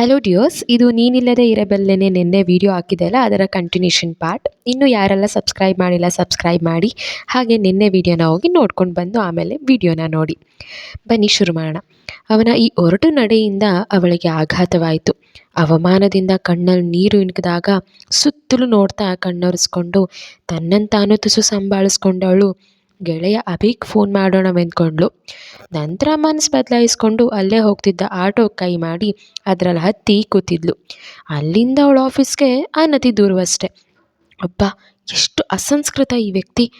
Hello ಡಿಯೋಸ್ ಇದು ನೀನಿಲ್ಲದೆ ಇರಬಲ್ಲೆನೆ ನಿನ್ನೆ ವಿಡಿಯೋ ಹಾಕಿದ್ದೆಲ್ಲ ಅದರ ಕಂಟಿನ್ಯೂಷನ್ ಪಾರ್ಟ್ ಇನ್ನು ಯಾರೆಲ್ಲ ಸಬ್ಸ್ಕ್ರೈಬ್ ಮಾಡಿಲ್ಲ ಸಬ್ಸ್ಕ್ರೈಬ್ ಮಾಡಿ, ಹಾಗೆ ನಿನ್ನೆ ವಿಡಿಯೋನ ಹೋಗಿ ನೋಡ್ಕೊಂಡು ಬಂದು ಆಮೇಲೆ ವಿಡಿಯೋನ ನೋಡಿ. ಬನ್ನಿ ಶುರು ಮಾಡೋಣ. ಅವನ ಈ ಒರಟು ನಡೆಯಿಂದ ಅವಳಿಗೆ ಆಘಾತವಾಯಿತು. ಅವಮಾನದಿಂದ ಕಣ್ಣಲ್ಲಿ ನೀರು ಇಣುಕಿದಾಗ ಸುತ್ತಲೂ ನೋಡ್ತಾ ಕಣ್ಣೊರೆಸ್ಕೊಂಡು ತನ್ನನ್ನು ತಾನು ತುಸು ಸಂಭಾಳಿಸ್ಕೊಂಡವಳು ಗೆಳೆಯ ಅಭಿಗೆ ಫೋನ್ ಮಾಡೋಣವೆಂದ್ಕೊಂಡ್ಳು ನಂತರ ಮನಸ್ಸು ಬದಲಾಯಿಸ್ಕೊಂಡು ಅಲ್ಲೇ ಹೋಗ್ತಿದ್ದ ಆಟೋ ಕೈ ಮಾಡಿ ಅದರಲ್ಲಿ ಹತ್ತಿ ಕೂತಿದ್ಲು. ಅಲ್ಲಿಂದ ಅವಳ ಆಫೀಸ್ಗೆ ಅನತಿ ದೂರವಷ್ಟೆ. ಅಬ್ಬಾ, ಎಷ್ಟು ಅಸಂಸ್ಕೃತ ಈ ವ್ಯಕ್ತಿ.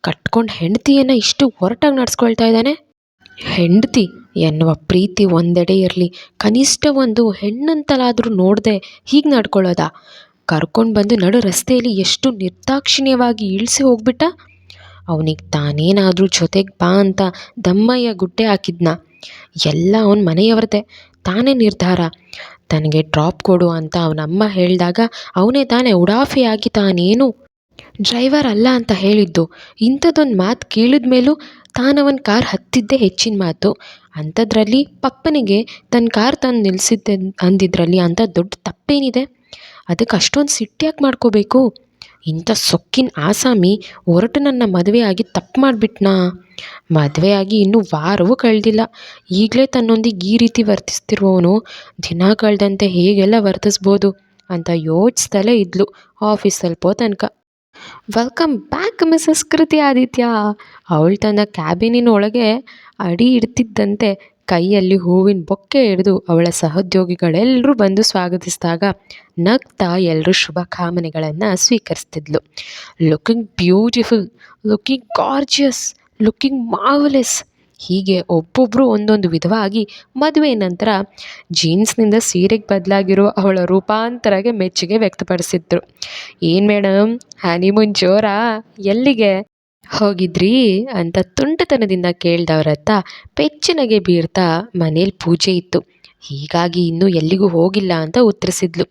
ಕಟ್ಕೊಂಡು ಹೆಂಡತಿಯನ್ನು ಇಷ್ಟು ಹೊರಟಾಗಿ ನಡ್ಸ್ಕೊಳ್ತಾ ಇದ್ದಾನೆ. ಹೆಂಡತಿ ಎನ್ನುವ ಪ್ರೀತಿ ಒಂದೆಡೆ ಇರಲಿ. ಕನಿಷ್ಠ ಒಂದು ಹೆಣ್ಣಂತಲಾದರೂ ನೋಡದೆ ಹೀಗೆ ನಡ್ಕೊಳ್ಳೋದಾ? ಕರ್ಕೊಂಡು ಬಂದು ನಡು ರಸ್ತೆಯಲ್ಲಿ ಎಷ್ಟು ನಿರ್ದಾಕ್ಷಿಣ್ಯವಾಗಿ ಇಳಿಸಿ ಹೋಗ್ಬಿಟ್ಟ? ಅವನಿಗೆ ತಾನೇನಾದರೂ ಜೊತೆಗೆ ಬಾ ಅಂತ ದಮ್ಮಯ್ಯ ಗುಡ್ಡೆ ಹಾಕಿದ್ನ. ಎಲ್ಲ ಅವನ ಮನೆಯವ್ರದ್ದೇ ತಾನೇ ನಿರ್ಧಾರ. ತನಗೆ ಡ್ರಾಪ್ ಕೊಡು ಅಂತ ಅವನಮ್ಮ ಹೇಳಿದಾಗ ಅವನೇ ತಾನೇ ಉಡಾಫಿಯಾಗಿ ತಾನೇನು ಡ್ರೈವರ್ ಅಲ್ಲ ಅಂತ ಹೇಳಿದ್ದು. ಇಂಥದ್ದೊಂದು ಮಾತು ಕೇಳಿದ ಮೇಲೂ ತಾನವನ ಕಾರ್ ಹತ್ತಿದ್ದೇ ಹೆಚ್ಚಿನ ಮಾತು. ಅಂಥದ್ರಲ್ಲಿ ಪಪ್ಪನಿಗೆ ತನ್ನ ಕಾರ್ ತಂದು ನಿಲ್ಲಿಸಿದ್ದೆ ಅಂದಿದ್ರಲ್ಲಿ ಅಂಥ ದೊಡ್ಡ ತಪ್ಪೇನಿದೆ. ಅದಕ್ಕೆ ಅಷ್ಟೊಂದು ಸಿಟ್ಟಿಯಾಗಿ ಮಾಡ್ಕೋಬೇಕು. ಇಂಥ ಸೊಕ್ಕಿನ ಆಸಾಮಿ ಹೊರಟು ನನ್ನ ಮದುವೆ ಆಗಿ ತಪ್ಪು ಮಾಡಿಬಿಟ್ನಾ? ಮದುವೆಯಾಗಿ ಇನ್ನೂ ವಾರವೂ ಕಳೆದಿಲ್ಲ. ಈಗಲೇ ತನ್ನೊಂದಿಗೆ ಈ ರೀತಿ ವರ್ತಿಸ್ತಿರುವವನು ದಿನ ಕಳೆದಂತೆ ಹೇಗೆಲ್ಲ ವರ್ತಿಸ್ಬೋದು ಅಂತ ಯೋಚಿಸ್ತಲೇ ಇದ್ಲು ಆಫೀಸ್ ತಲುಪೋ ತನಕ. ವೆಲ್ಕಮ್ ಬ್ಯಾಕ್ ಮಿಸಸ್ ಕೃತಿ ಆದಿತ್ಯ. ಅವಳು ತನ್ನ ಕ್ಯಾಬಿನಿನ ಒಳಗೆ ಅಡಿ ಇಡ್ತಿದ್ದಂತೆ ಕೈಯಲ್ಲಿ ಹೂವಿನ ಬೊಕ್ಕೆ ಹಿಡಿದು ಅವಳ ಸಹೋದ್ಯೋಗಿಗಳೆಲ್ಲರೂ ಬಂದು ಸ್ವಾಗತಿಸಿದಾಗ ನಗ್ತಾ ಎಲ್ಲರೂ ಶುಭ ಕಾಮನೆಗಳನ್ನು ಸ್ವೀಕರಿಸ್ತಿದ್ಲು. Looking beautiful looking gorgeous looking marvellous ಹೀಗೆ ಒಬ್ಬೊಬ್ಬರು ಒಂದೊಂದು ವಿಧವಾಗಿ ಮದುವೆ ನಂತರ ಜೀನ್ಸ್ನಿಂದ ಸೀರೆಗೆ ಬದಲಾಗಿರೋ ಅವಳ ರೂಪಾಂತರಗೆ ಮೆಚ್ಚುಗೆ ವ್ಯಕ್ತಪಡಿಸಿದ್ರು. ಏನು ಮೇಡಮ್ ಹನಿಮೂನ್ ಜೋರಾ? ಎಲ್ಲಿಗೆ? ಹೋಗಿದ್ರಿ ಅಂತ ತುಂಟತನದಿಂದ ಕೇಳ್ದವ್ರ ಪೆಚ್ಚಿನಗೆ ಪೆಚ್ಚನಗೆ ಬೀರ್ತಾ ಮನೇಲಿ ಪೂಜೆ ಇತ್ತು. ಹೀಗಾಗಿ ಇನ್ನೂ ಎಲ್ಲಿಗೂ ಹೋಗಿಲ್ಲ ಅಂತ ಉತ್ತರಿಸಿದ್ಲು.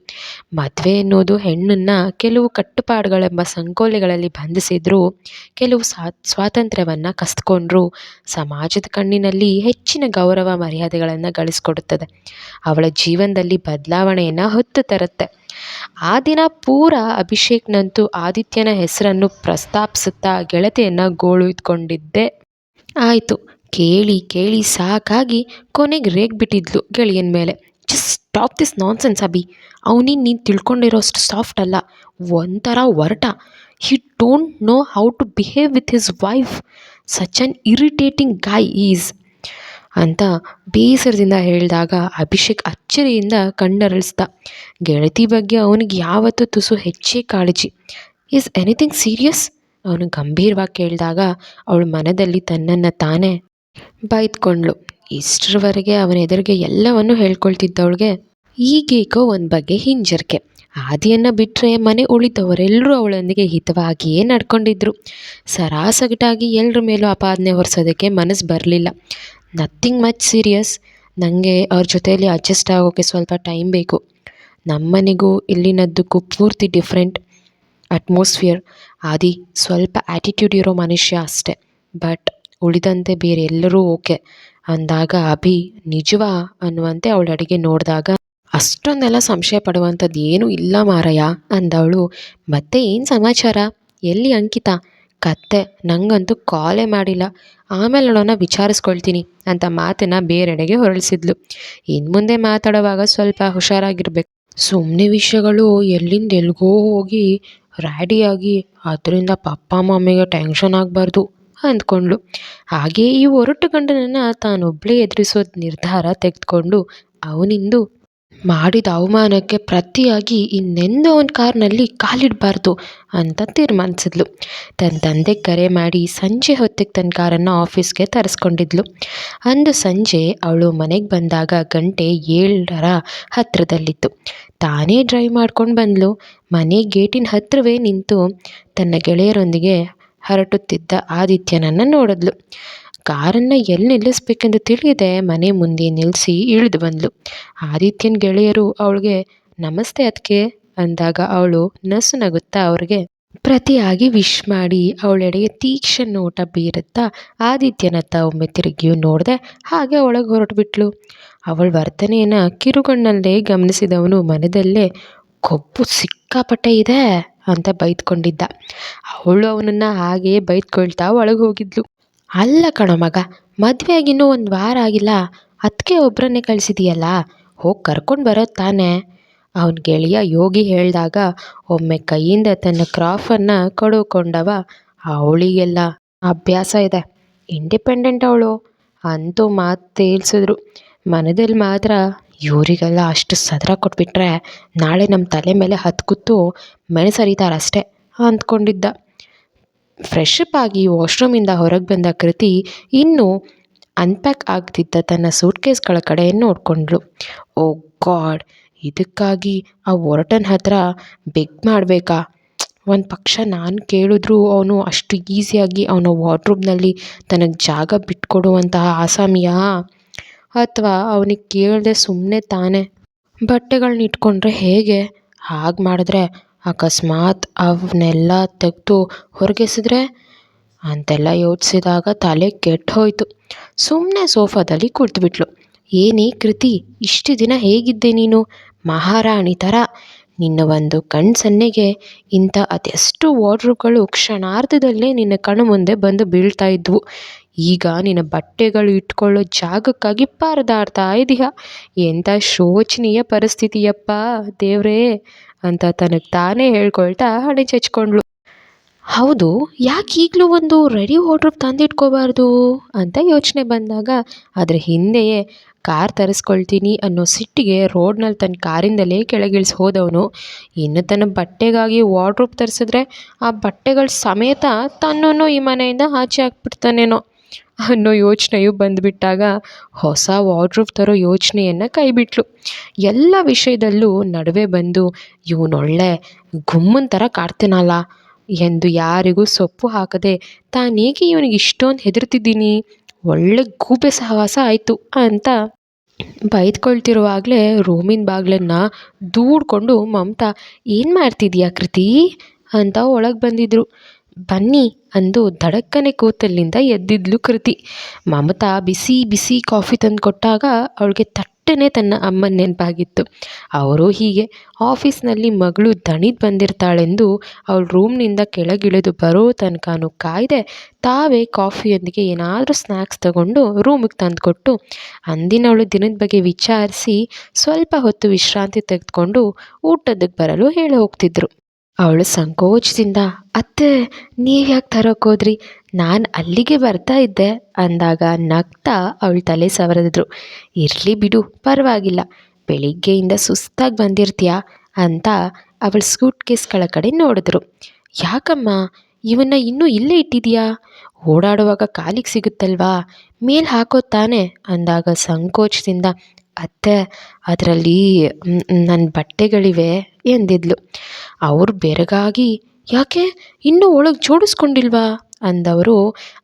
ಮದುವೆ ಅನ್ನೋದು ಹೆಣ್ಣನ್ನು ಕೆಲವು ಕಟ್ಟುಪಾಡುಗಳೆಂಬ ಸಂಕೋಲೆಗಳಲ್ಲಿ ಬಂಧಿಸಿದ್ರು ಕೆಲವು ಸ್ವಾ, ಸ್ವಾತಂತ್ರ್ಯವನ್ನು ಸಮಾಜದ ಕಣ್ಣಿನಲ್ಲಿ ಹೆಚ್ಚಿನ ಗೌರವ ಮರ್ಯಾದೆಗಳನ್ನು ಗಳಿಸ್ಕೊಡುತ್ತದೆ. ಅವಳ ಜೀವನದಲ್ಲಿ ಬದಲಾವಣೆಯನ್ನು ಹೊತ್ತು ತರುತ್ತೆ. ಆ ದಿನ ಪೂರ ಅಭಿಷೇಕ್ನಂತೂ ಆದಿತ್ಯನ ಹೆಸರನ್ನು ಪ್ರಸ್ತಾಪಿಸುತ್ತಾ ಗೆಳತಿಯನ್ನು ಗೋಳು ಇದ್ಕೊಂಡಿದ್ದೆ ಆಯಿತು. ಕೇಳಿ ಕೇಳಿ ಸಾಕಾಗಿ ಕೊನೆಗೆ ರೇಗ್ಬಿಟ್ಟಿದ್ಲು ಗೆಳೆಯನ ಮೇಲೆ. Just stop this nonsense Abhi. ಅವನಿಗೆ ನೀನು ತಿಳ್ಕೊಂಡಿರೋಷ್ಟು ಸಾಫ್ಟ್ ಅಲ್ಲ. ಒಂಥರ ಒರಟ. He don't know how to behave with his wife such an irritating guy is ಅಂತ ಬೇಸರದಿಂದ ಹೇಳಿದಾಗ ಅಭಿಷೇಕ್ ಅಚ್ಚರಿಯಿಂದ ಕಣ್ಣರಳಿಸ್ದ. ಗೆಳತಿ ಬಗ್ಗೆ ಅವನಿಗೆ ಯಾವತ್ತೂ ತುಸು ಹೆಚ್ಚೇ ಕಾಳಜಿ. ಈಸ್ ಎನಿಥಿಂಗ್ ಸೀರಿಯಸ್ ಅವನು ಗಂಭೀರವಾಗಿ ಕೇಳಿದಾಗ ಅವಳ ಮನದಲ್ಲಿ ತನ್ನನ್ನು ತಾನೇ ಬೈದ್ಕೊಂಡ್ಳು. ಇಷ್ಟರವರೆಗೆ ಅವನ ಎದುರಿಗೆ ಎಲ್ಲವನ್ನು ಹೇಳ್ಕೊಳ್ತಿದ್ದವಳಿಗೆ ಈಗೀಗೋ ಒಂದು ಬಗ್ಗೆ ಹಿಂಜರಿಕೆ. ಆದಿಯನ್ನು ಬಿಟ್ಟರೆ ಮನೆ ಉಳಿದವರೆಲ್ಲರೂ ಅವಳೊಂದಿಗೆ ಹಿತವಾಗಿಯೇ ನಡ್ಕೊಂಡಿದ್ರು. ಸರಾಸಗಟಾಗಿ ಎಲ್ಲರ ಮೇಲೂ ಅಪಾದನೆ ಹೊರಿಸೋದಕ್ಕೆ ಮನಸ್ಸು ಬರಲಿಲ್ಲ. ನಥಿಂಗ್ ಮಚ್ ಸೀರಿಯಸ್ ನನಗೆ ಅವ್ರ ಜೊತೆಯಲ್ಲಿ ಅಡ್ಜಸ್ಟ್ ಆಗೋಕ್ಕೆ ಸ್ವಲ್ಪ ಟೈಮ್ ಬೇಕು. ನಮ್ಮನೆಗೂ ಇಲ್ಲಿನದ್ದಕ್ಕೂ ಪೂರ್ತಿ ಡಿಫ್ರೆಂಟ್ ಅಟ್ಮಾಸ್ಫಿಯರ್ ಆದಿ ಸ್ವಲ್ಪ ಆ್ಯಟಿಟ್ಯೂಡ್ ಇರೋ ಮನುಷ್ಯ ಅಷ್ಟೆ. ಬಟ್ ಉಳಿದಂತೆ ಬೇರೆ ಎಲ್ಲರೂ ಓಕೆ ಅಂದಾಗ, ಅಭಿ, ನಿಜವಾ? ಅನ್ನುವಂತೆ ಅವಳ ಅಡಿಗೆ ನೋಡಿದಾಗ, ಅಷ್ಟೊಂದೆಲ್ಲ ಸಂಶಯ ಪಡುವಂಥದ್ದು ಏನೂ ಇಲ್ಲ ಮಾರಯ್ಯ ಅಂದವಳು. ಮತ್ತೆ ಏನು ಸಮಾಚಾರ? ಎಲ್ಲಿ ಅಂಕಿತ? ಕತ್ತೆ ನನಗಂತೂ ಕಾಲೇ ಮಾಡಿಲ್ಲ. ಆಮೇಲೆ ನೋಡೋಣ, ವಿಚಾರಿಸ್ಕೊಳ್ತೀನಿ ಅಂತ ಮಾತನ್ನ ಬೇರೆಡೆಗೆ ಹೊರಳಿಸಿದ್ಲು. ಇನ್ನು ಮುಂದೆ ಮಾತಾಡುವಾಗ ಸ್ವಲ್ಪ ಹುಷಾರಾಗಿರ್ಬೇಕು. ಸುಮ್ಮನೆ ವಿಷಯಗಳು ಎಲ್ಲಿಂದ ಎಲ್ಲಿಗೋ ಹೋಗಿ, ರ್ಯಾಡಿಯಾಗಿ, ಅದರಿಂದ ಪಪ್ಪ, ಮಮ್ಮಿಗೆ ಟೆನ್ಷನ್ ಆಗಬಾರ್ದು. ಅಂದ್ಕೊಂಡ್ಳು. ಹಾಗೆ ಈ ಒರಟು ಗಂಡನನ್ನು ತಾನೊಬ್ಬಳೇ ಎದುರಿಸೋದು ನಿರ್ಧಾರ ತೆಗೆದುಕೊಂಡು ಅವನಿಂದು ಮಾಡಿದ ಅವಮಾನಕ್ಕೆ ಪ್ರತಿಯಾಗಿ ಇನ್ನೆಂದೂ ಅವನ ಕಾರ್ನಲ್ಲಿ ಕಾಲಿಡಬಾರ್ದು ಅಂತ ತೀರ್ಮಾನಿಸಿದ್ಲು. ತನ್ನ ತಂದೆಗೆ ಕರೆ ಮಾಡಿ ಸಂಜೆ ಹೊತ್ತಿಗೆ ತನ್ನ ಕಾರನ್ನು ಆಫೀಸ್ಗೆ ತರಿಸ್ಕೊಂಡಿದ್ಲು. ಅಂದು ಸಂಜೆ ಅವಳು ಮನೆಗೆ ಬಂದಾಗ ಗಂಟೆ ಏಳರ ಹತ್ತಿರದಲ್ಲಿತ್ತು ತಾನೇ ಡ್ರೈವ್ ಮಾಡ್ಕೊಂಡು ಬಂದಳು ಮನೆ ಗೇಟಿನ ಹತ್ತಿರವೇ ನಿಂತು ತನ್ನ ಗೆಳೆಯರೊಂದಿಗೆ ಹರಟುತ್ತಿದ್ದ ಆದಿತ್ಯನನ್ನು ನೋಡಿದ್ಲು. ಕಾರನ್ನು ಎಲ್ಲಿ ನಿಲ್ಲಿಸ್ಬೇಕೆಂದು ತಿಳಿಯದೆ ಮನೆ ಮುಂದೆ ನಿಲ್ಲಿಸಿ ಇಳಿದು ಬಂದ್ಲು. ಆದಿತ್ಯನ ಗೆಳೆಯರು ಅವಳಿಗೆ, ನಮಸ್ತೆ ಅದಕ್ಕೆ ಅಂದಾಗ ಅವಳು ನಸು ನಗುತ್ತಾ ಅವ್ರಿಗೆ, ಪ್ರತಿಯಾಗಿ ವಿಶ್ ಮಾಡಿ ಅವಳೆಡೆಗೆ ತೀಕ್ಷ್ಣ ನೋಟ ಬೀರುತ್ತಾ ಆದಿತ್ಯನತ್ತ ಒಮ್ಮೆ ತಿರುಗಿಯೂ ನೋಡಿದೆ ಹಾಗೆ ಒಳಗೆ ಹೊರಟುಬಿಟ್ಲು. ಅವಳ ವರ್ತನೆಯನ್ನು ಕಿರುಗಣ್ಣಲ್ಲೇ ಗಮನಿಸಿದವನು ಮನದಲ್ಲೇ, ಕೊಬ್ಬು ಸಿಕ್ಕಾಪಟ್ಟೆ ಇದೆ. ಅಂತ ಬೈದ್ಕೊಂಡಿದ್ದ. ಅವಳು ಅವನನ್ನು ಹಾಗೆಯೇ ಬೈದ್ಕೊಳ್ತಾ ಒಳಗೆ ಹೋಗಿದ್ಲು. ಅಲ್ಲ ಕಣೋ ಮಗ ಮದುವೆ ಇನ್ನೂ ಒಂದು ವಾರ ಆಗಿಲ್ಲ. ಅದಕ್ಕೆ ಒಬ್ಬರನ್ನೇ ಕಳಿಸಿದೀಯಲ್ಲ? ಹೋಗಿ ಕರ್ಕೊಂಡು ಬರೋದು ತಾನೇ? ಅವನ ಗೆಳೆಯ ಯೋಗಿ ಹೇಳಿದಾಗ, ಒಮ್ಮೆ ಕೈಯಿಂದ ತನ್ನ ಕ್ರಾಫನ್ನು ಕಡುಕೊಂಡವ ಅವಳಿಗೆಲ್ಲ ಅಭ್ಯಾಸ ಇದೆ. ಇಂಡಿಪೆಂಡೆಂಟ್ ಅವಳು. ಅಂತೂ ಮಾತು ತೇಲ್ಸಿದ್ರು. ಮನದಲ್ಲಿ ಮಾತ್ರ ಇವರಿಗೆಲ್ಲ ಅಷ್ಟು ಸದರ ಕೊಟ್ಬಿಟ್ರೆ ನಾಳೆ ನಮ್ಮ ತಲೆ ಮೇಲೆ ಹತ್ತು ಕೂತು ಮೆಣಸರಿತಾರಷ್ಟೇ ಅಂದ್ಕೊಂಡಿದ್ದ. ಫ್ರೆಶ್ ಅಪ್ ಆಗಿ ವಾಶ್ರೂಮಿಂದ ಹೊರಗೆ ಬಂದ ಕೃತಿ ಇನ್ನೂ ಅನ್ಪ್ಯಾಕ್ ಆಗ್ತಿದ್ದ ತನ್ನ ಸೂಟ್ಕೇಸ್ಗಳ ಕಡೆ ನೋಡಿಕೊಂಡ್ಳು. ಓ ಗಾಡ್, ಇದಕ್ಕಾಗಿ ಆ ಒರಟನ ಹತ್ರ ಬೆಗ್ ಮಾಡಬೇಕಾ? ಒಂದು ಪಕ್ಷ ನಾನು ಕೇಳಿದ್ರು ಅವನು ಅಷ್ಟು ಈಸಿಯಾಗಿ ಅವನ ವಾರ್ಡ್ರೂಬ್ನಲ್ಲಿ ತನಗೆ ಜಾಗ ಬಿಟ್ಕೊಡುವಂತಹ ಆಸಾಮಿಯಾ? ಅಥವಾ ಅವನಿಗೆ ಕೇಳದೆ ಸುಮ್ಮನೆ ತಾನೇ? ಬಟ್ಟೆಗಳನ್ನ ಇಟ್ಕೊಂಡ್ರೆ ಹೇಗೆ? ಹಾಗೆ ಮಾಡಿದ್ರೆ ಅಕಸ್ಮಾತ್ ಅವನ್ನೆಲ್ಲ ತೆಗೆದು ಹೊರಗೆಸಿದ್ರೆ? ಅಂತೆಲ್ಲ ಯೋಚಿಸಿದಾಗ ತಲೆ ಕೆಟ್ಟು ಹೋಯಿತು ಸುಮ್ಮನೆ ಸೋಫಾದಲ್ಲಿ ಕುಳಿತುಬಿಟ್ಲು ಏನೇ ಕೃತಿ, ಇಷ್ಟು ದಿನ ಹೇಗಿದ್ದೆ ನೀನು? ಮಹಾರಾಣಿ ಥರ ನಿನ್ನ ಒಂದು ಕಣ್ಣು ಸನ್ನೆಗೆ ಇಂಥ ಅದೆಷ್ಟು ವಾರ್ಡ್ರೋಬ್ಗಳು ಕ್ಷಣಾರ್ಧದಲ್ಲೇ ನಿನ್ನ ಕಣ್ಣು ಮುಂದೆ ಬಂದು ಬೀಳ್ತಾ ಇದ್ವು. ಈಗ ನಿನ್ನ ಬಟ್ಟೆಗಳು ಇಟ್ಕೊಳ್ಳೋ ಜಾಗಕ್ಕಾಗಿ ಪರದಾಡ್ತಾ ಇದೀಯ. ಎಂಥ ಶೋಚನೀಯ ಪರಿಸ್ಥಿತಿಯಪ್ಪ ದೇವ್ರೇ ಅಂತ ತನಗೆ ತಾನೇ ಹೇಳ್ಕೊಳ್ತಾ ಹಣೆ ಚಚ್ಕೊಂಡ್ಳು. ಹೌದು, ಯಾಕೆ ಈಗಲೂ ಒಂದು ರೆಡಿ ವಾರ್ಡ್ರೋಬ್ ತಂದಿಟ್ಕೋಬಾರ್ದು ಅಂತ ಯೋಚನೆ ಬಂದಾಗ ಅದರ ಹಿಂದೆಯೇ ಕಾರ್ ತರಿಸ್ಕೊಳ್ತೀನಿ ಅನ್ನೋ ಸಿಟ್ಟಿಗೆ ರೋಡ್ನಲ್ಲಿ ತನ್ನ ಕಾರಿಂದಲೇ ಕೆಳಗಿಳಿಸಿ ಹೋದವನು. ಇನ್ನು ತನ್ನ ಬಟ್ಟೆಗಾಗಿ ವಾರ್ಡ್ರೋಬ್ ತರಿಸಿದ್ರೆ ಆ ಬಟ್ಟೆಗಳ ಸಮೇತ ತನ್ನನ್ನು ಈ ಮನೆಯಿಂದ ಆಚೆ ಹಾಕ್ಬಿಡ್ತಾನೇನೋ. ಅನ್ನೋ ಯೋಚನೆಯು ಬಂದುಬಿಟ್ಟಾಗ ಹೊಸ ವಾರ್ಡ್ರೋಬ್ ತರೋ ಯೋಚನೆಯನ್ನು ಕೈಬಿಟ್ಲು. ಎಲ್ಲ ವಿಷಯದಲ್ಲೂ ನಡುವೆ ಬಂದು, ಇವನೊಳ್ಳೆ ಗುಮ್ಮನ ಥರ ಕಾಡ್ತೀನಲ್ಲ ಎಂದು ಯಾರಿಗೂ ಸೊಪ್ಪು ಹಾಕದೆ ತಾನೇಕೆ ಇವನಿಗೆ ಇಷ್ಟೊಂದು ಹೆದರ್ತಿದ್ದೀನಿ? ಒಳ್ಳೆ ಗೂಬೆ ಸಹವಾಸ ಆಯಿತು, ಅಂತ ಬೈದ್ಕೊಳ್ತಿರುವಾಗಲೇ ರೂಮಿನ ಬಾಗ್ಲನ್ನು ದೂಡ್ಕೊಂಡು ಮಮತಾ, ಏನು ಮಾಡ್ತಿದ್ಯಾ ಕೃತಿ? ಅಂತ ಒಳಗೆ ಬಂದಿದ್ರು. ಬನ್ನಿ ಅಂದು ದಡಕ್ಕನೆ ಕೂತಲ್ಲಿಂದ ಎದ್ದಿದ್ಲು ಕೃತಿ. ಮಮತಾ ಬಿಸಿ ಬಿಸಿ ಕಾಫಿ ತಂದು ಕೊಟ್ಟಾಗ ಅವಳಿಗೆ ತಟ್ಟನೆ ತನ್ನ ಅಮ್ಮನ ನೆನಪಾಗಿತ್ತು. ಅವರು ಹೀಗೆ ಆಫೀಸ್ನಲ್ಲಿ ಮಗಳು ದಣಿದು ಬಂದಿರ್ತಾಳೆಂದು ಅವಳು ರೂಮ್ನಿಂದ ಕೆಳಗಿಳಿದು ಬರೋ ತನಕನೂ ಕಾಯ್ದೆ ತಾವೇ ಕಾಫಿಯೊಂದಿಗೆ ಏನಾದರೂ ಸ್ನ್ಯಾಕ್ಸ್ ತಗೊಂಡು ರೂಮಿಗೆ ತಂದುಕೊಟ್ಟು ಅಂದಿನವಳು ದಿನದ ಬಗ್ಗೆ ವಿಚಾರಿಸಿ ಸ್ವಲ್ಪ ಹೊತ್ತು ವಿಶ್ರಾಂತಿ ತೆಗೆದುಕೊಂಡು ಊಟದಕ್ಕೆ ಬರಲು ಹೇಳಿ ಹೋಗ್ತಿದ್ರು. ಅವಳು ಸಂಕೋಚದಿಂದ, ಅತ್ತೆ, ನೀವು ಯಾಕೆ ತರೋಕ್ಕೋದ್ರಿ ನಾನು ಅಲ್ಲಿಗೆ ಬರ್ತಾ ಇದ್ದೆ. ಅಂದಾಗ ನಗ್ತಾ ಅವಳು ತಲೆ ಸವರಿದ್ರು ಇರಲಿ ಬಿಡು, ಪರವಾಗಿಲ್ಲ. ಬೆಳಿಗ್ಗೆಯಿಂದ ಸುಸ್ತಾಗಿ ಬಂದಿರ್ತೀಯ? ಅಂತ ಅವಳು ಸ್ಕೂಟ್ ಕೇಸ್ಗಳ ಕಡೆ ನೋಡಿದ್ರು. ಯಾಕಮ್ಮ? ಇವನ್ನ ಇನ್ನೂ ಇಲ್ಲೇ ಇಟ್ಟಿದೀಯಾ? ಓಡಾಡುವಾಗ ಕಾಲಿಗೆ ಸಿಗುತ್ತಲ್ವಾ? ಮೇಲೆ ಹಾಕೋ ತಾನೆ? ಅಂದಾಗ ಸಂಕೋಚದಿಂದ ಅತ್ತೆ, ಅದರಲ್ಲಿ ನನ್ನ ಬಟ್ಟೆಗಳಿವೆ, ಎಂದಿದ್ಲು. ಅವ್ರು ಬೆರಗಾಗಿ, ಯಾಕೆ? ಇನ್ನೂ ಒಳಗೆ ಜೋಡಿಸ್ಕೊಂಡಿಲ್ವಾ? ಅಂದವರು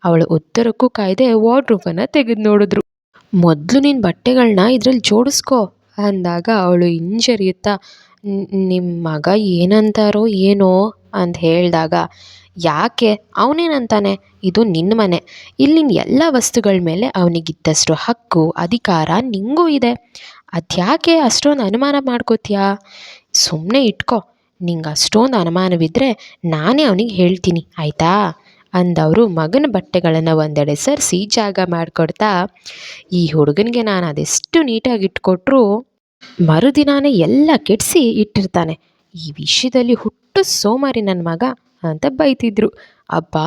ಅವಳ ಉತ್ತರಕ್ಕೂ ಕಾಯ್ದೆ ವಾರ್ಡ್ರೋಬನ್ನು ತೆಗೆದು ನೋಡಿದ್ರು. ಮೊದಲು ನಿನ್ನ ಬಟ್ಟೆಗಳನ್ನ ಇದ್ರಲ್ಲಿ ಜೋಡಿಸ್ಕೋ, ಅಂದಾಗ ಅವಳು ಹಿಂಜರಿಯುತ್ತಾ ನಿಮ್ಮ ಮಗ ಏನಂತಾರೋ ಏನೋ ಅಂತ ಹೇಳಿದಾಗ, ಯಾಕೆ? ಅವನೇನಂತಾನೆ? ಇದು ನಿನ್ನ ಮನೆ. ಇಲ್ಲಿನ ಎಲ್ಲ ವಸ್ತುಗಳ ಮೇಲೆ ಅವನಿಗಿದ್ದಷ್ಟು ಹಕ್ಕು, ಅಧಿಕಾರ ನಿಂಗೂ ಇದೆ. ಅದ್ಯಾಕೆ ಅಷ್ಟೊಂದು ಅನುಮಾನ ಮಾಡ್ಕೋತೀಯಾ? ಸುಮ್ಮನೆ ಇಟ್ಕೋ. ನಿಂಗೆ ಅಷ್ಟೊಂದು ಅನುಮಾನವಿದ್ದರೆ ನಾನೇ ಅವನಿಗೆ ಹೇಳ್ತೀನಿ, ಆಯಿತಾ? ಅಂದವರು ಮಗನ ಬಟ್ಟೆಗಳನ್ನು ಒಂದೆಡೆ ಸರಿಸಿ ಜಾಗ ಮಾಡಿಕೊಡ್ತಾ, ಈ ಹುಡುಗನಿಗೆ ನಾನು ಅದೆಷ್ಟು ನೀಟಾಗಿ ಇಟ್ಕೊಟ್ರು ಮರುದಿನಾನೇ ಎಲ್ಲ ಕೆಡಿಸಿ ಇಟ್ಟಿರ್ತಾನೆ. ಈ ವಿಷಯದಲ್ಲಿ ಹುಟ್ಟು ಸೋಮಾರಿ ನನ್ನ ಮಗ ಅಂತ ಬೈತಿದ್ರು. ಅಬ್ಬಾ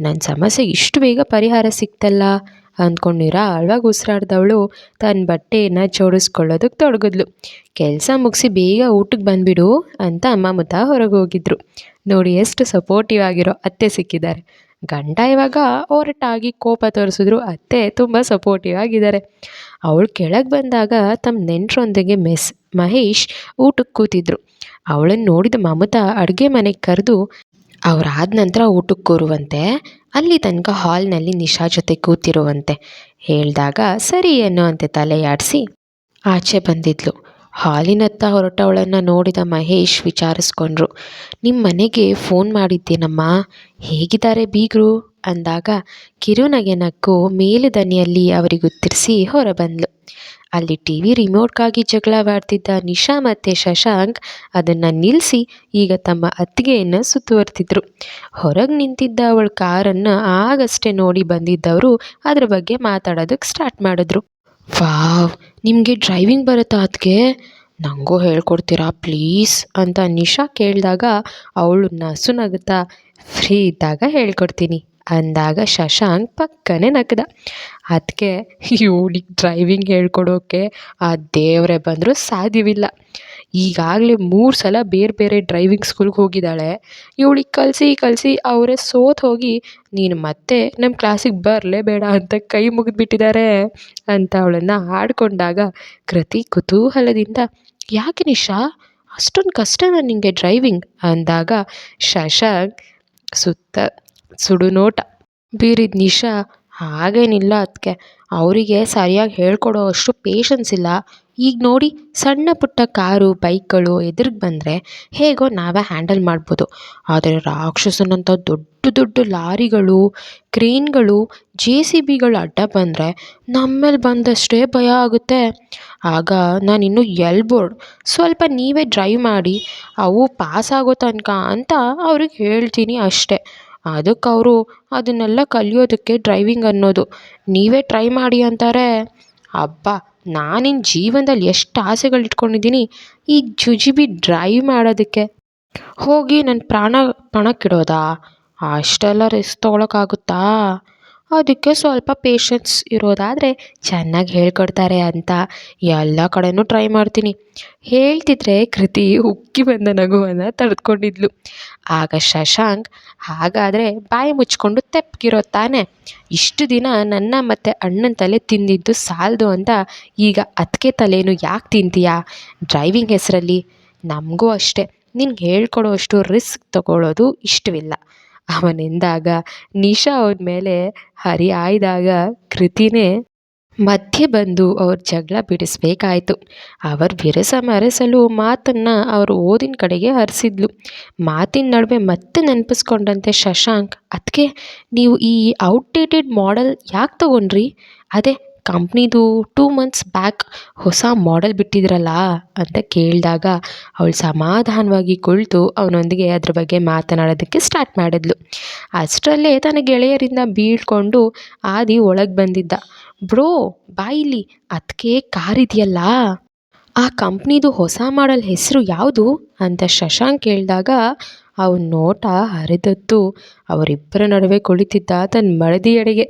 ನನ್ನ ಸಮಸ್ಯೆ ಇಷ್ಟು ಬೇಗ ಪರಿಹಾರ ಸಿಕ್ತಲ್ಲ? ಅಂದ್ಕೊಂಡು ನಿರಾಳವಾಗಿ ಉಸಿರಾಡ್ದವಳು ತನ್ನ ಬಟ್ಟೆಯನ್ನು ಜೋಡಿಸ್ಕೊಳ್ಳೋದಕ್ಕೆ ತೊಡಗಿದ್ಲು. ಕೆಲಸ ಮುಗಿಸಿ ಬೇಗ ಊಟಕ್ಕೆ ಬಂದುಬಿಡು ಅಂತ ಅಮ್ಮ ಮುತ್ತ ಹೊರಗೆ ಹೋಗಿದ್ರು ನೋಡಿ ಎಷ್ಟು ಸಪೋರ್ಟಿವ್ ಆಗಿರೋ ಅತ್ತೆ ಸಿಕ್ಕಿದ್ದಾರೆ. ಗಂಡ ಇವಾಗ ಒರಟಾಗಿ ಕೋಪ ತೋರಿಸಿದ್ರು ಅತ್ತೆ ತುಂಬ ಸಪೋರ್ಟಿವ್ ಆಗಿದ್ದಾರೆ. ಅವಳು ಕೆಳಗೆ ಬಂದಾಗ ತಮ್ಮ ನೆಂಟರೊಂದಿಗೆ ಮೆಸ್ ಮಹೇಶ್ ಊಟಕ್ಕೆ ಕೂತಿದ್ರು. ಅವಳನ್ನು ನೋಡಿದ ಮಮತಾ ಅಡುಗೆ ಮನೆಗೆ ಕರೆದು ಅವರಾದ ನಂತರ ಊಟಕ್ಕೆ ಕೂರುವಂತೆ, ಅಲ್ಲಿ ತನಕ ಹಾಲ್ನಲ್ಲಿ ನಿಶಾ ಜೊತೆ ಕೂತಿರುವಂತೆ, ಹೇಳಿದಾಗ, ಸರಿ ಅನ್ನುವಂತೆ ತಲೆಯಾಡಿಸಿ ಆಚೆ ಬಂದಿದ್ಲು. ಹಾಲಿನತ್ತ ಹೊರಟವಳನ್ನು ನೋಡಿದ ಮಹೇಶ್ ವಿಚಾರಿಸ್ಕೊಂಡ್ರು ನಿಮ್ಮ ಮನೆಗೆ ಫೋನ್ ಮಾಡಿದ್ದೇನಮ್ಮ, ಹೇಗಿದ್ದಾರೆ ಬೀಗರು? ಅಂದಾಗ, ಕಿರುನಗೆ ನಕ್ಕು ಮೇಲುದನಿಯಲ್ಲಿ ಅವರಿಗುತ್ತರಿಸಿ ಹೊರಬಂದ್ಲು. ಅಲ್ಲಿ ಟಿ ವಿ ರಿಮೋಟ್ಗಾಗಿ ಜಗಳವಾಡ್ತಿದ್ದ ನಿಶಾ ಮತ್ತು ಶಶಾಂಕ್ ಅದನ್ನು ನಿಲ್ಲಿಸಿ ಈಗ ತಮ್ಮ ಅತ್ತಿಗೆಯನ್ನು ಸುತ್ತುವರ್ತಿದ್ರು. ಹೊರಗೆ ನಿಂತಿದ್ದ ಅವಳ ಕಾರನ್ನು ಆಗಷ್ಟೇ ನೋಡಿ ಬಂದಿದ್ದವರು ಅದ್ರ ಬಗ್ಗೆ ಮಾತಾಡೋದಕ್ಕೆ ಸ್ಟಾರ್ಟ್ ಮಾಡಿದ್ರು. ವಾವ್, ನಿಮಗೆ ಡ್ರೈವಿಂಗ್ ಬರುತ್ತಾ ಅದಕ್ಕೆ ನನಗೂ ಹೇಳ್ಕೊಡ್ತೀರಾ ಪ್ಲೀಸ್ ಅಂತ ನಿಶಾ ಕೇಳಿದಾಗ ಅವಳು ನಸು ನಗುತ್ತಾ ಫ್ರೀ ಇದ್ದಾಗ ಹೇಳ್ಕೊಡ್ತೀನಿ. ಅಂದಾಗ ಶಶಾಂಕ್ ಪಕ್ಕನೆ ನಕ್ಕದ ಅದಕ್ಕೆ ಇವಳಿಗೆ ಡ್ರೈವಿಂಗ್ ಹೇಳ್ಕೊಡೋಕೆ ಆ ದೇವರೇ ಬಂದರೂ ಸಾಧ್ಯವಿಲ್ಲ. ಈಗಾಗಲೇ ಮೂರು ಸಲ ಬೇರೆ ಬೇರೆ ಡ್ರೈವಿಂಗ್ ಸ್ಕೂಲ್ಗೆ ಹೋಗಿದ್ದಾಳೆ. ಇವಳಿಗೆ ಕಲಿಸಿ ಕಲಿಸಿ ಅವರೇ ಸೋತು ಹೋಗಿ, ನೀನು ಮತ್ತೆ ನಮ್ಮ ಕ್ಲಾಸಿಗೆ ಬರಲೇಬೇಡ ಅಂತ ಕೈ ಮುಗಿದ್ಬಿಟ್ಟಿದ್ದಾರೆ ಅಂತ ಅವಳನ್ನು ಆಡ್ಕೊಂಡಾಗ ಕೃತಿ ಕುತೂಹಲದಿಂದ, ಯಾಕೆ ನಿಶಾ? ಅಷ್ಟೊಂದು ಕಷ್ಟನಾ ನಿನಗೆ ಡ್ರೈವಿಂಗ್ ಅಂದಾಗ ಶಶಾಂಕ್ ಸುತ್ತ ಸುಡು ನೋಟ. ಬೀರಿದ ನಿಶಾ ಹಾಗೇನಿಲ್ಲ ಅದಕ್ಕೆ ಅವರಿಗೆ ಸರಿಯಾಗಿ ಹೇಳ್ಕೊಡೋ ಅಷ್ಟು ಪೇಷನ್ಸ್ ಇಲ್ಲ. ಈಗ ನೋಡಿ ಸಣ್ಣ ಪುಟ್ಟ ಕಾರು, ಬೈಕ್ಗಳು ಎದುರಿಗೆ ಬಂದರೆ ಹೇಗೋ ನಾವೇ ಹ್ಯಾಂಡಲ್ ಮಾಡ್ಬೋದು. ಆದರೆ ರಾಕ್ಷಸನಂಥ ದೊಡ್ಡ ದೊಡ್ಡ ಲಾರಿಗಳು, ಕ್ರೇನ್ಗಳು, ಜೆ ಸಿ ಬಿಗಳು ಅಡ್ಡ ಬಂದರೆ ನಮ್ಮೇಲೆ ಬಂದಷ್ಟೇ ಭಯ ಆಗುತ್ತೆ. ಆಗ ನಾನು ಇನ್ನೂ ಎಲ್ಬೋರ್ಡ್, ಸ್ವಲ್ಪ ನೀವೇ ಡ್ರೈವ್ ಮಾಡಿ, ಅವು ಪಾಸ್ ಆಗೋ ತನಕ ಅಂತ ಅವ್ರಿಗೆ ಹೇಳ್ತೀನಿ ಅಷ್ಟೇ. ಅದಕ್ಕೆ ಅವರು ಅದನ್ನೆಲ್ಲ ಕಲಿಯೋದಕ್ಕೆ ಡ್ರೈವಿಂಗ್ ಅನ್ನೋದು. ನೀವೇ ಟ್ರೈ ಮಾಡಿ ಅಂತಾರೆ. ಅಬ್ಬಾ ನಾನಿನ್ನು ಜೀವನದಲ್ಲಿ ಎಷ್ಟು ಆಸೆಗಳು ಇಟ್ಕೊಂಡಿದ್ದೀನಿ ಈ ಜುಜುಬಿ ಡ್ರೈವ್ ಮಾಡೋದಕ್ಕೆ. ಹೋಗಿ ನನ್ನ ಪ್ರಾಣ ಪಣಕ್ಕಿಡೋದಾ ಅಷ್ಟೆಲ್ಲ ರಿಸ್ಕ್ ತೊಗೊಳಕ್ಕಾಗುತ್ತಾ? ಅದಕ್ಕೆ ಸ್ವಲ್ಪ ಪೇಷನ್ಸ್ ಇರೋದಾದರೆ ಚೆನ್ನಾಗಿ ಹೇಳ್ಕೊಡ್ತಾರೆ ಅಂತ ಎಲ್ಲ ಕಡೆಯೂ ಟ್ರೈ ಮಾಡ್ತೀನಿ. ಹೇಳ್ತಿದ್ರೆ ಕೃತಿ ಉಕ್ಕಿ ಬಂದ ನಗುವನ್ನು ತಡೆದುಕೊಂಡಿದ್ಲು ಆಗ ಶಶಾಂಕ್, ಹಾಗಾದರೆ ಬಾಯಿ ಮುಚ್ಕೊಂಡು ತೆಪ್ಪಗಿರೋ ತಾನೆ. ಇಷ್ಟು ದಿನ ನನ್ನ ಮತ್ತು ಅಣ್ಣನ ತಲೆ ತಿಂದಿದ್ದು ಸಾಲದು ಅಂತ ಈಗ ಅದಕ್ಕೆ ತಲೆನೂ ಯಾಕೆ ತಿಂತೀಯಾ? ಡ್ರೈವಿಂಗ್ ಹೆಸರಲ್ಲಿ ನಮಗೂ ಅಷ್ಟೇ. ನಿನ್ಗೆ ಹೇಳ್ಕೊಡೋ ಅಷ್ಟು ರಿಸ್ಕ್ ತಗೊಳ್ಳೋದು ಇಷ್ಟವಿಲ್ಲ. ಅವನೆಂದಾಗ ನಿಶಾ ಅವ್ರ ಮೇಲೆ ಹರಿ ಆಯ್ದಾಗ ಕೃತಿನೇ ಮಧ್ಯೆ ಬಂದು ಅವ್ರ ಜಗಳ ಬಿಡಿಸ್ಬೇಕಾಯ್ತು. ಅವರು ಬಿರಸ ಮರೆಸಲು ಮಾತನ್ನು ಅವರು ಓದಿನ ಕಡೆಗೆ ಹರಿಸಿದ್ಲು. ಮಾತಿನ ನಡುವೆ ಮತ್ತೆ ನೆನಪಿಸ್ಕೊಂಡಂತೆ ಶಶಾಂಕ್ ಅದಕ್ಕೆ ನೀವು ಈ ಔಟ್ಡೇಟೆಡ್ ಮಾಡೆಲ್ ಯಾಕೆ ತಗೊಂಡ್ರಿ? ಅದೇ ಕಂಪ್ನಿದು ಟೂ ಮಂತ್ಸ್ ಬ್ಯಾಕ್ ಹೊಸ ಮಾಡೆಲ್ ಬಿಟ್ಟಿದ್ರಲ್ಲ ಅಂತ ಕೇಳಿದಾಗ ಅವಳು ಸಮಾಧಾನವಾಗಿ ಕುಳಿತು ಅವನೊಂದಿಗೆ ಅದ್ರ ಬಗ್ಗೆ ಮಾತನಾಡೋದಕ್ಕೆ ಸ್ಟಾರ್ಟ್ ಮಾಡಿದ್ಲು. ಅಷ್ಟರಲ್ಲೇ ತನ್ನ ಗೆಳೆಯರಿಂದ ಬೀಳ್ಕೊಂಡು ಆದಿ ಒಳಗೆ ಬಂದಿದ್ದ. ಬ್ರೋ ಬಾಯಿಲಿ ಅದಕ್ಕೆ ಕಾರ್ ಇದೆಯಲ್ಲ ಆ ಕಂಪ್ನಿದು ಹೊಸ ಮಾಡೆಲ್ ಹೆಸರು ಯಾವುದು? ಅಂತ ಶಶಾಂಕ್ ಕೇಳಿದಾಗ ಅವನ ನೋಟ ಹರಿದದ್ದು ಅವರಿಬ್ಬರ ನಡುವೆ ಕುಳಿತಿದ್ದ ತನ್ನ ಮಳದಿಯಡೆಗೆ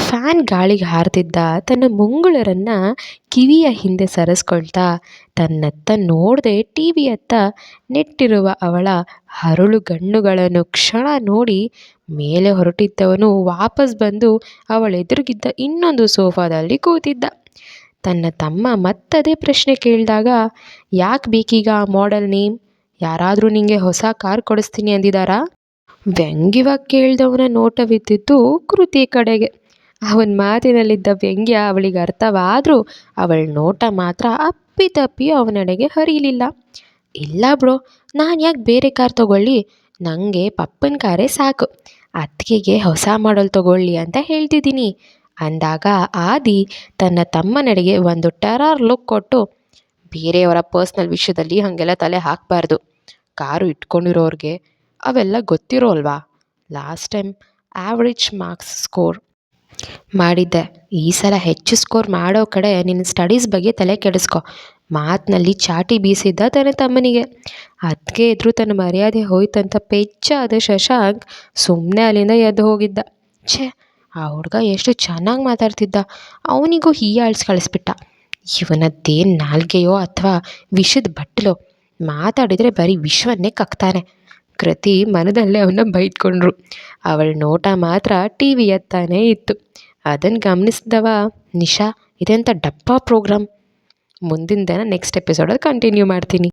ಫ್ಯಾನ್ ಗಾಳಿಗೆ ಹಾರ್ತಿದ್ದ ತನ್ನ ಮುಂಗುಳರನ್ನು ಕಿವಿಯ ಹಿಂದೆ ಸರಿಸ್ಕೊಳ್ತಾ, ತನ್ನತ್ತ ನೋಡದೆ ಟಿ ವಿಯತ್ತ ನೆಟ್ಟಿರುವ ಅವಳ ಹರಳು ಗಣ್ಣುಗಳನ್ನು ಕ್ಷಣ ನೋಡಿ ಮೇಲೆ ಹೊರಟಿದ್ದವನು ವಾಪಸ್ ಬಂದು ಅವಳೆದುರಿಗಿದ್ದ ಇನ್ನೊಂದು ಸೋಫಾದಲ್ಲಿ ಕೂತಿದ್ದ. ತನ್ನ ತಮ್ಮ ಮತ್ತದೇ ಪ್ರಶ್ನೆ ಕೇಳಿದಾಗ, ಯಾಕೆ ಬೇಕೀಗ ಆ ಮಾಡೆಲ್ ನೇಮ್ ಯಾರಾದರೂ ನಿಮಗೆ ಹೊಸ ಕಾರ್ ಕೊಡಿಸ್ತೀನಿ ಅಂದಿದ್ದಾರಾ ವ್ಯಂಗ್ಯವಾಗಿ ಕೇಳಿದವನ ನೋಟವಿದ್ದಿದ್ದು ಕೃತಿ ಕಡೆಗೆ. ಅವನ ಮಾತಿನಲ್ಲಿದ್ದ ವ್ಯಂಗ್ಯ ಅವಳಿಗೆ ಅರ್ಥವಾದರೂ ಅವಳ ನೋಟ ಮಾತ್ರ ಅಪ್ಪಿತಪ್ಪಿ ಅವನಡೆಗೆ ಹರಿಯಲಿಲ್ಲ ಇಲ್ಲ ಬ್ರೋ, ನಾನು ಯಾಕೆ ಬೇರೆ ಕಾರ್ ತಗೊಳ್ಳಿ? ನನಗೆ ಪಪ್ಪನ ಕಾರೇ ಸಾಕು. ಅತ್ತಿಗೆಗೆ ಹೊಸ ಮಾಡಲ್ ತಗೊಳ್ಳಿ ಅಂತ ಹೇಳ್ತಿದ್ದೀನಿ. ಅಂದಾಗ ಆದಿ ತನ್ನ ತಮ್ಮನಡೆಗೆ ಒಂದು ಟೆರರ್ ಲುಕ್ ಕೊಟ್ಟು, ಬೇರೆಯವರ ಪರ್ಸ್ನಲ್ ವಿಷಯದಲ್ಲಿ ಹಾಗೆಲ್ಲ ತಲೆ ಹಾಕಬಾರ್ದು. ಕಾರು ಇಟ್ಕೊಂಡಿರೋರಿಗೆ ಅವೆಲ್ಲ ಗೊತ್ತಿರೋ ಅಲ್ವಾ? Last time average marks score ಮಾಡಿದ್ದೆ. ಈ ಸಲ ಹೆಚ್ಚು ಸ್ಕೋರ್ ಮಾಡೋ ಕಡೆ ನಿನ್ನ ಸ್ಟಡೀಸ್ ಬಗ್ಗೆ ತಲೆ ಕೆಡಿಸ್ಕೊ. ಮಾತಿನಲ್ಲಿ ಚಾಟಿ ಬೀಸಿದ್ದ ತನ್ನ ತಮ್ಮನಿಗೆ. ಅದಕ್ಕೆ ಎದುರು ತನ್ನ ಮರ್ಯಾದೆ ಹೋಯ್ತಂತ ಪೆಚ್ಚಾದ ಶಶಾಂಕ್ ಸುಮ್ಮನೆ ಅಲ್ಲಿಂದ ಎದ್ದು ಹೋಗಿದ್ದ. ಛೇ ಆ ಹುಡುಗ ಎಷ್ಟು ಚೆನ್ನಾಗಿ ಮಾತಾಡ್ತಿದ್ದ. ಅವನಿಗೂ ಹೀಯಾಳ್ಸಿ ಕಳಿಸ್ಬಿಟ್ಟ. ಇವನದ್ದೇನು ನಾಲ್ಗೆಯೋ ಅಥವಾ ವಿಷದ ಬಟ್ಟಲೋ ಮಾತಾಡಿದರೆ ಬರೀ ವಿಶ್ವನ್ನೇ ಕಕ್ತಾನೆ. ಕೃತಿ ಮನದಲ್ಲೇ ಅವನ್ನ ಬೈದ್ಕೊಂಡ್ರು ಅವಳ ನೋಟ ಮಾತ್ರ ಟಿ ವಿ ಎತ್ತಾನೇ ಇತ್ತು. ಅದನ್ನು ಗಮನಿಸಿದವ, ನಿಶಾ ಇದೆಂಥ ಡಬ್ಬ ಪ್ರೋಗ್ರಾಮ್? ಮುಂದಿನ ದಿನ ನೆಕ್ಸ್ಟ್ ಎಪಿಸೋಡಲ್ಲಿ ಕಂಟಿನ್ಯೂ ಮಾಡ್ತೀನಿ.